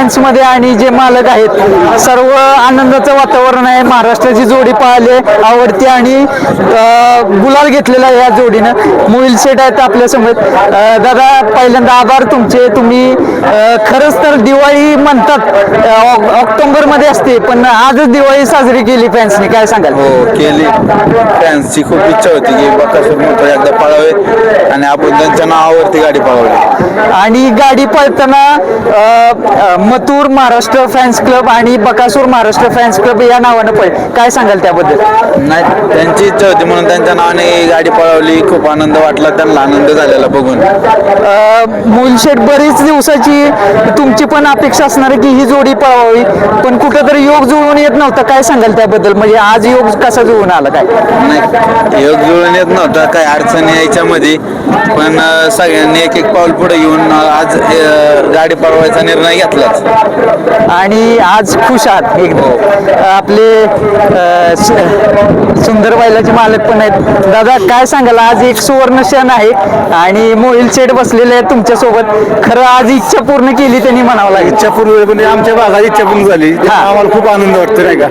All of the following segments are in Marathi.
फॅन्समध्ये आणि जे मालक आहेत सर्व आनंदाचं वातावरण आहे. महाराष्ट्राची जोडी पाहिली आवडती आणि गुलाल घेतलेला आहे या जोडीनं. मोहिल शेठ आहेत आपल्यासमोर. अं, दादा पहिल्यांदा आभार तुमचे. तुम्ही खरंच तर दिवाळी म्हणतात ऑक्टोबरमध्ये असते पण आजच दिवाळी साजरी केली फॅन्सनी काय सांगाल? हो केली. फॅन्सची खूप इच्छा होती की बकासूर मोठं एकदा पळावे आणि आपण त्यांच्या नावावरती गाडी पळवली. आणि गाडी पळताना मथुर महाराष्ट्र फॅन्स क्लब आणि बकासूर महाराष्ट्र फॅन्स क्लब या नावानं पळ काय सांगाल त्याबद्दल? नाही त्यांची इच्छा होती म्हणून त्यांच्या नावाने ही गाडी पळवली. खूप आनंद वाटला. त्यांना आनंद झालेला बघून. मुलशेट बरीच दिवसाची तुमची पण अपेक्षा असणार आहे की ही जोडी पळवावी पण कुठंतरी योग जुळून येत नव्हता. काय सांगाल त्याबद्दल? म्हणजे आज योग कसा जुळून आला काय? नाही योग जुळून येत नव्हता. काही अडचणी यायच्यामध्ये पण सगळ्यांनी एक एक पाऊल पुढे घेऊन आज अं, गाडी पळवायचा निर्णय घेतलाच. आणि आज खुश आहात एकदम. आपले सुंदर बैलाचे मालक पण आहेत. दादा काय सांगाल? आज एक सुवर्ण क्षण आहे आणि मोहिल शेठ बसलेले आहेत तुमच्यासोबत. खरं आज इच्छा पूर्ण केली त्यांनी म्हणावं लागेल. इच्छा पूर्ण म्हणजे आमच्या भागात इच्छा पूर्ण झाली. आम्हाला खूप आनंद वाटतो नाही का?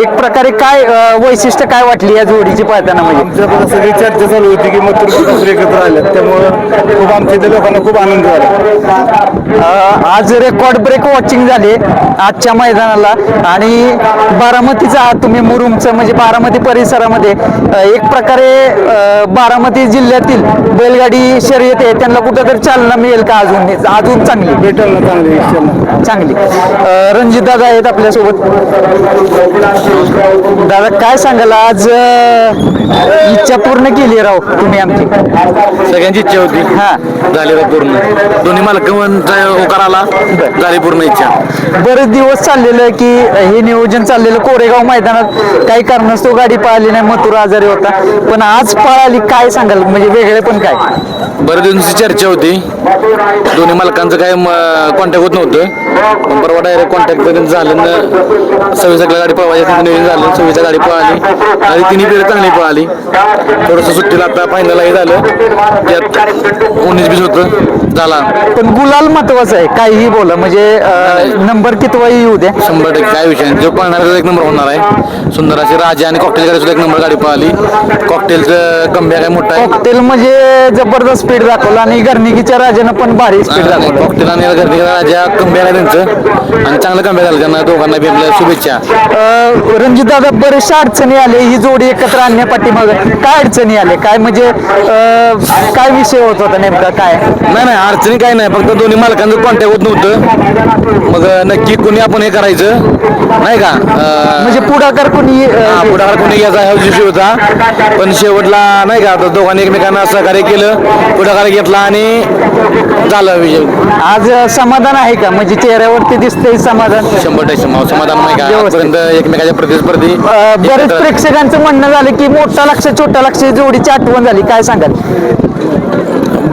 एक प्रकारे काय वैशिष्ट्य काय वाटली या जोडीची पळताना म्हणजे? आमच्या सगळी चर्चा चालू होती की बकासूर एकत्र आले त्यामुळं खूप आमच्या इथे लोकांना खूप आनंद झाला. आज रेकॉर्ड ब्रेक वॉचिंग झाले आजच्या मैदानाला. आणि बारामतीचा आहात तुम्ही मुरुमचं म्हणजे बारामती परिसरामध्ये एक प्रकारे बारामती जिल्ह्यातील बैलगाडी शर्यत आहे त्यांना कुठंतरी चालना मिळेल का अजून? अजून चांगली. भेटेल ना चांगली चांगली. रणजित दादा आहेत आपल्यासोबत. दादा काय सांगाल? आज इच्छा पूर्ण केली राव तुम्ही आमची. सगळ्यांची इच्छा होती. हा. झालेला पूर्ण. दोन्ही मालकांचा होकार आला झाली पूर्ण इच्छा बरेच दिवस चाललेलं की हे नियोजन चाललेलं कोरेगाव मैदानात काही कारणास्तव गाडी पळाली नाही मथुर आजारी होता. पण आज पळाली काय सांगाल? म्हणजे वेगळे पण काय? बऱ्याच दिवसांची चर्चा होती. दोन्ही मालकांचं काय कॉन्टॅक्ट होत नव्हतं. परवा डायरेक्ट कॉन्टॅक्ट त्यांचं झालं न सव्वीसला गाडी पळवायची तिथं नियोजन झालं सव्वीसला गाडी पळाली. आणि तिन्ही फेरी चांगली पळाली. थोडंसं सुट्टीला आता फायनल हे झालं. त्यात उन्नीस बीस होतं झाला. पण गुलाल महत्वाचं आहे काहीही बोला. म्हणजे नंबर कितवाही येऊ द्या. शंभर टक्के काय विषय नाही. जो पळणार एक नंबर होणार आहे. सुंदर अशी राजा आणि कॉकटेल गाडी सुद्धा एक नंबर गाडी पळाली. कॉकटेलचं कमबॅक आहे मोठा आहे. कॉकटेल म्हणजे जबरदस्त स्पीड दाखवला आणि गर्निकीच्या राजानं पण भारी स्पीड दाखवलं. कॉकटेल आणि गर्दी राजा आहे त्यांचं आणि चांगलं कमबॅक झालं त्यांना दोघांना बी आपल्या शुभेच्छा. रणजित दादा बरेचशा अडचणी आले. ही जोडी एकत्र आणण्यापाठी मग काय अडचणी आले? काय म्हणजे अं, काय विषय होत होता नेमका? काय? नाही नाही अडचणी काही नाही. फक्त दोन्ही मालकांचं कॉन्टॅक्ट होत नव्हतं. मग नक्की कोणी आपण हे करायचं? नाही का? अं, म्हणजे पुढाकार कोणी हा, अं, पुढाकार कोणी घ्यायचा हा विषय होता. पण शेवटला नाही का आता दोघांनी एकमेकांना सहकार्य केलं पुढाकार घेतला आणि झालं विजय आज समाधान आहे का? म्हणजे चेहऱ्यावरती दिसतंय समाधान. शंभर टक्के समा- समाधान नाही का? व्यवस्थित. आजपर्यंत एकमेकाच्या प्रतिस्पर्धी अं, बरेच एकत्र- प्रेक्षकांचं म्हणणं झालं की मोठा लक्ष छोटा लक्ष जोडीची आठवण झाली काय सांगाल?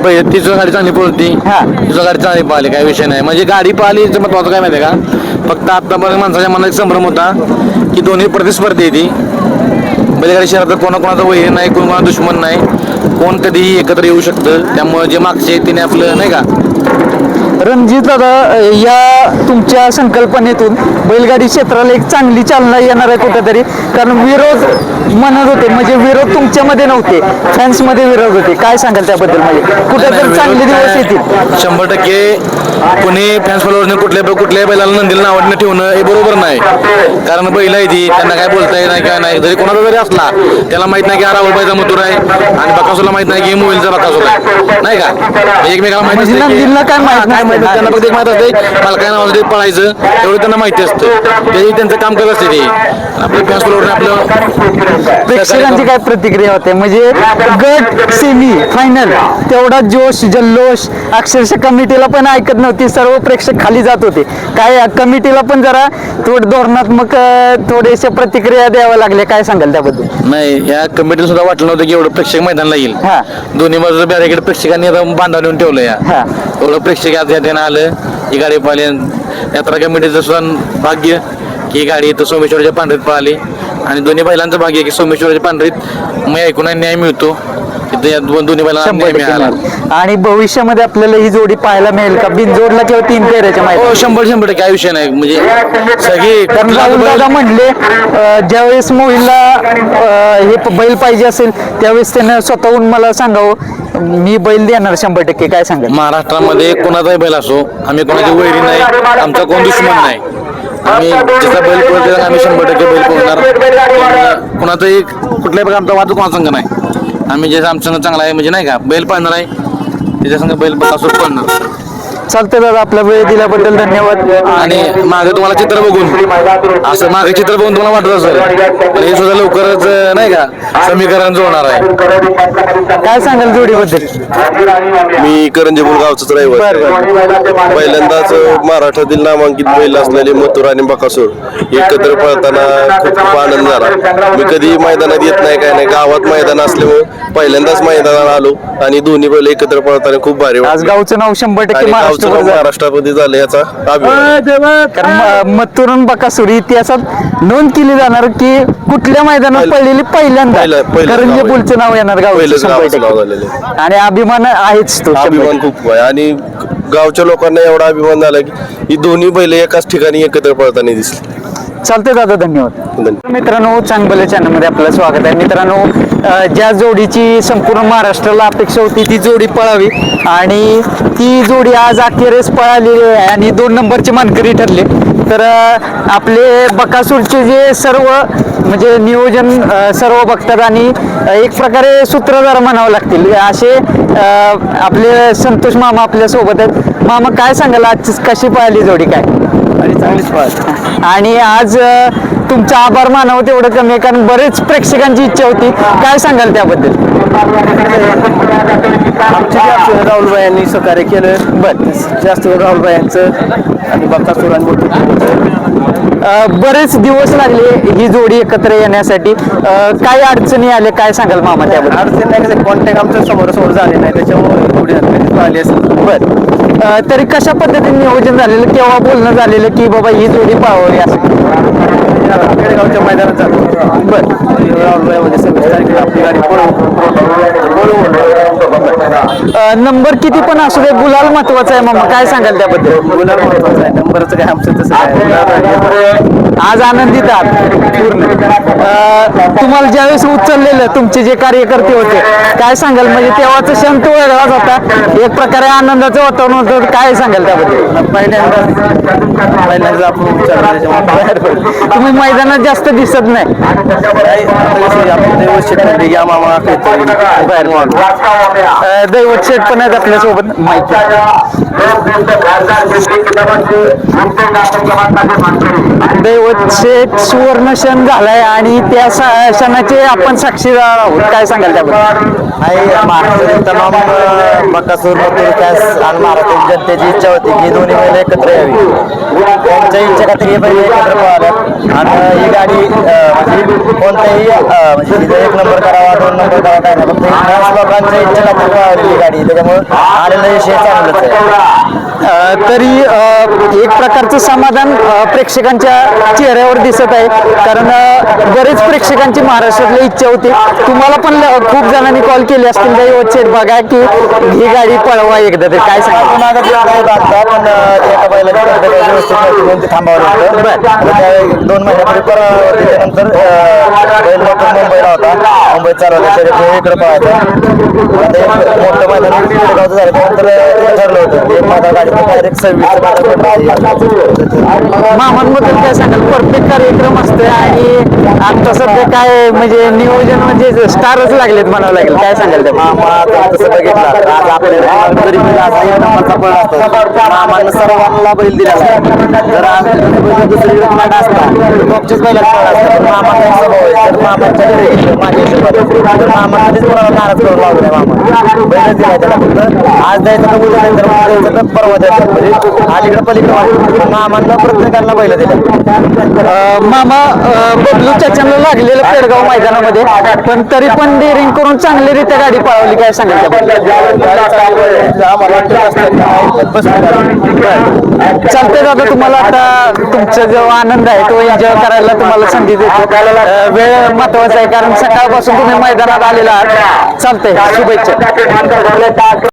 पहिले ती सुद्धा गाडी चांगली पळती. हा. ती सुद्धा गाडी चांगली पाहिली काही विषय नाही. म्हणजे गाडी पाहिली महत्वाचं काय माहिती आहे का? फक्त आतापर्यंत माणसाच्या मनात एक संभ्रम होता की दोन्ही प्रतिस्पर्धी आहे ती. बैलगाडी शहरात कोणाकोणाचं वैर नाही कोण कोणा दुश्मन नाही. कोण कधीही एकत्र येऊ शकतं. त्यामुळे जे मागचे तिने आपलं नाही का रणजित दादा या तुमच्या संकल्पनेतून बैलगाडी क्षेत्राला एक चांगली चालना येणार आहे कुठेतरी. कारण विरोध म्हणत होते म्हणजे विरोध तुमच्यामध्ये नव्हते फॅन्समध्ये विरोध होते. काय सांगाल त्याबद्दल? म्हणजे कुठेतरी चांगले दिवस येतील. शंभर टक्के कुणी फॅन्स फॉलोअर्सने कुठल्या कुठल्याही बैलाला नंदीला नावाने ठेवणं हे बरोबर नाही. कारण बैल आहे ती त्यांना काय बोलता येत नाही काय नाही. जरी कोणाचा जरी असला त्याला माहीत नाही की राहुल बाईचा मथुर आहे आणि बकासूरला माहीत नाही की मोबाईलचा बकासूर आहे. नाही का? एकमेकाला माहिती म्हणजे काय माहीत. माहीत असते. त्यांना फक्त एक माहीत असते मला काय नावासाठी पळायचं एवढं त्यांना माहिती असतं. ते त्यांचं काम करत असते ते. आपले फॅन्स आपलं प्रेक्षकांची काय प्रतिक्रिया होते? म्हणजे गट सेमी फायनल तेवढा जोश जल्लोष अक्षरशः कमिटीला पण ऐकत नव्हती. सर्व प्रेक्षक खाली जात होते. काय कमिटीला पण जरा थोडं धोरणात्मक थोडेसे प्रतिक्रिया द्याव्या लागल्या काय सांगाल त्याबद्दल? नाही या कमिटीला सुद्धा वाटलं नव्हतं की एवढं प्रेक्षक मैदानला येईल. हा. दोन्ही बाजूचं बॅरिकेड प्रेक्षकांनी आता बांधव नेऊन ठेवलं या हा. एवढं प्रेक्षक आज या ठिकाणी आलं. ही गाडी पाहिली यात्रा कमिटीचं सुद्धा भाग्य की ही गाडी इथं सोमेश्वरच्या पांढरीत पळाली. आणि दोन्ही बैलांचं भाग्य की सोमेश्वरच्या पांढरीत मी ऐकून न्याय मिळतो. आणि भविष्यामध्ये आपल्याला ही जोडी पाहायला मिळेल का? बिनजोडला किंवा तीन पेऱ्याच्या हो माहिती शंभर शंभर टक्के. काय विषय नाही. म्हणजे सगळी दादा म्हणले ज्यावेळेस मोहिलला अं, हे बैल पाहिजे असेल त्यावेळेस त्यानं स्वतःहून मला सांगावं मी बैल देणार शंभर टक्के काय सांगा महाराष्ट्रामध्ये कोणाचाही बैल असो आम्ही कोणाची वैरी नाही आमचा कोण दुश्मन नाही. आम्ही ज्याचा बैल पळतो आम्ही शंभर टक्के बैल पोहोचणार कोणाचाही कुठल्याही प्रकार आमचा वाद कोणा संघ नाही. आम्ही जे आमच्या चांगला आहे म्हणजे नाही का बैल पाळणार आहे. त्याच्या संघ बैल असो पळणार. चालतं दादा आपला वेळ दिल्याबद्दल धन्यवाद. आणि मागे तुम्हाला चित्र बघून असं मागे चित्र बघून तुम्हाला वाटत असेल पण हे सुद्धा लवकरच नाही का समीकरण जोडणार आहे. काय सांगाल जोडीबद्दल? मी करंजीपूर गावचाच रहिवासी. पहिल्यांदाच महाराष्ट्रातील नामांकित बैल असलेले मथुर आणि बकासूर एकत्र पळताना खूप खूप आनंद झाला. मी कधी मैदानात येत नाही काय नाही. गावात मैदान असल्यामुळे पहिल्यांदाच मैदानात आलो आणि दोन्ही बैल एकत्र पळताना खूप भारी आज गावचं नाव शंभर टक्के गावचं महाराष्ट्रामध्ये झालं याचा अभिमान कारण बकासुर इतिहासात नोंद केली जाणार की कुठल्या मैदानात पडलेली पहिल्यांदा पहिलं- पहिलं करंजे. पुलचं नाव येणार आहे. आणि अभिमान आहेच तो अभिमान खूप आहे आणि गावच्या लोकांना एवढा अभिमान झाला की ही दोन्ही बैल एकाच ठिकाणी एकत्र पळताना दिसली. चालतंय दादा धन्यवाद. मित्रांनो चांगलं चॅनलमध्ये आपलं स्वागत आहे. मित्रांनो ज्या जोडीची संपूर्ण महाराष्ट्राला अपेक्षा होती ती जोडी पळावी. आणि ती जोडी आज अखेरीस पळालेली आहे आणि दोन नंबरचे मानकरी ठरले. तर आपले बकासूरचे जे सर्व म्हणजे नियोजन सर्व बघतात आणि एक प्रकारे सूत्रधार म्हणावं लागतील. असे आपले संतोष मामा आपल्यासोबत आहेत. मामा काय सांगाल? आज कशी पळाली जोडी काय? आणि चांगलीच पाहत. आणि आज तुमचा आभार मानावं तेवढं कमी आहे कारण बरेच प्रेक्षकांची इच्छा होती. काय सांगाल त्याबद्दल? राहुलबाई यांनी सहकार्य केलं बर. जास्त राहुलबाई यांचं आणि बक्कासूर बरेच दिवस लागले ही जोडी एकत्र येण्यासाठी. काय अडचणी आल्या काय सांगाल मामा त्याबद्दल? अडचण नाही कॉन्टॅक्ट आमचं समोरासमोर झाले नाही त्याच्यामुळे थोडी अडचण पाहिली असेल. बर. तरी कशा पद्धतीने नियोजन झालेलं केव्हा बोलणं झालेलं की बाबा ही जोडी पाहावी असं? मैदानात जातो बर. आपली गाडी नंबर किती पण असू दे गुलाल महत्त्वाचा आहे मामा काय सांगाल त्याबद्दल? गुलाल महत्त्वाचा आहे. नंबरचं काय आमचं तसं काय? गुलाल. आज आनंदित आहात पूर्ण. अ, तुम्हाला ज्यावेळेस उचललेलं तुमचे जे कार्यकर्ते होते काय सांगाल? म्हणजे तेव्हाचा क्षण तो वेगळाच होता. एक प्रकारे आनंदाचं वातावरण होतं. काय सांगाल त्याबद्दल? पहिल्यांदा. पहिल्यांदा आपण त्याच्यामुळे तुम्ही मैदानात जास्त दिसत नाही. आपण व्यवस्थित ठरले या मामा अ, दैवत शेठ पण आहेत आपल्यासोबत. माहिती. दैवत शेठ सुवर्ण क्षण झालाय आणि त्या क्षणाचे आपण साक्षीदार आहोत. काय सांगाल त्याबद्दल? महाराष्ट्रातील तमाम बकासूर मथुर कॅस आणि महाराष्ट्रातील जनतेची इच्छा होती की दोन्ही महिला एकत्र यावी. त्यांच्या इच्छा खात्री हे पहिले एकत्र पळाल्यात. आणि ही गाडी अं, म्हणजे कोणत्याही अं, म्हणजे हिचं एक नंबर करावा दोन नंबर करावा काय नाही. फक्त ही खास लोकांच्या इच्छा खात्री पळाली ही गाडी त्याच्यामुळे आलेला विषय चांगलंच आहे. अ, तरी अ, एक प्रकारचं समाधान अ, प्रेक्षकांच्या चेहऱ्यावर दिसत आहे. कारण अ, बरेच प्रेक्षकांची महाराष्ट्रातली इच्छा होती. तुम्हाला पण ल- खूप जणांनी कॉल केले असतील दैवत शेठ बघा की ही गाडी पळवा एकदा तरी काय सांगा मागं जे काही बांधता, पण अं, ते एका बैलाची तब्येत व्यवस्थित नव्हती म्हणून ते थांबावं त्या दोन महिन्यापूर्वी परवा त्याच्यानंतर अं, बैल मोठा मुंबईला होता. मुंबईत इकडे पळायचा. आता एक मोठं खेडेगावचं झालं त्यानंतर ते ठरलं होतं एक माझा गाडी डायरेक्ट सर्व्हिस मामांबद्दल काय सांगाल? परफेक्ट कार्यक्रम असते आणि आता सध्या काय म्हणजे नियोजन म्हणजे स्टारच लागलेत म्हणावं लागेल. काय सांगाल त्या मामा तर तसं बघितलं तर आज आपल्याला जरी बैल असला एक नंबरचा पळ असतो. मामानं सर्वांना बैल आहे. जर बैल दुसरी असता बैलात पळ पण तर मामाच्या घरी माझ्या हिशोबात तर मामा आधीच कोणाला नाराज करून मामा बैलच त्याला फक्त आज द्यायचं तर उद्या नाही तर मग द्यायचं तर परवा द्यायचं म्हणजे अलीकडे पलीकडे मामांना प्रत्येकांना बैल दिले मामा बबलू चाचांना लागलेलं पेडगाव मैदानामध्ये पण तरी पण डेअरिंग करून चांगलीरित्या गाडी पळवली काय सांगितलं चालतंय दादा तुम्हाला आता तुमचा जो आनंद आहे तो एन्जॉय करायला तुम्हाला संधी देतो. वेळ महत्त्वाचा आहे कारण सकाळपासून तुम्ही मैदानात आलेला आहात. चालतंय शुभेच्छा.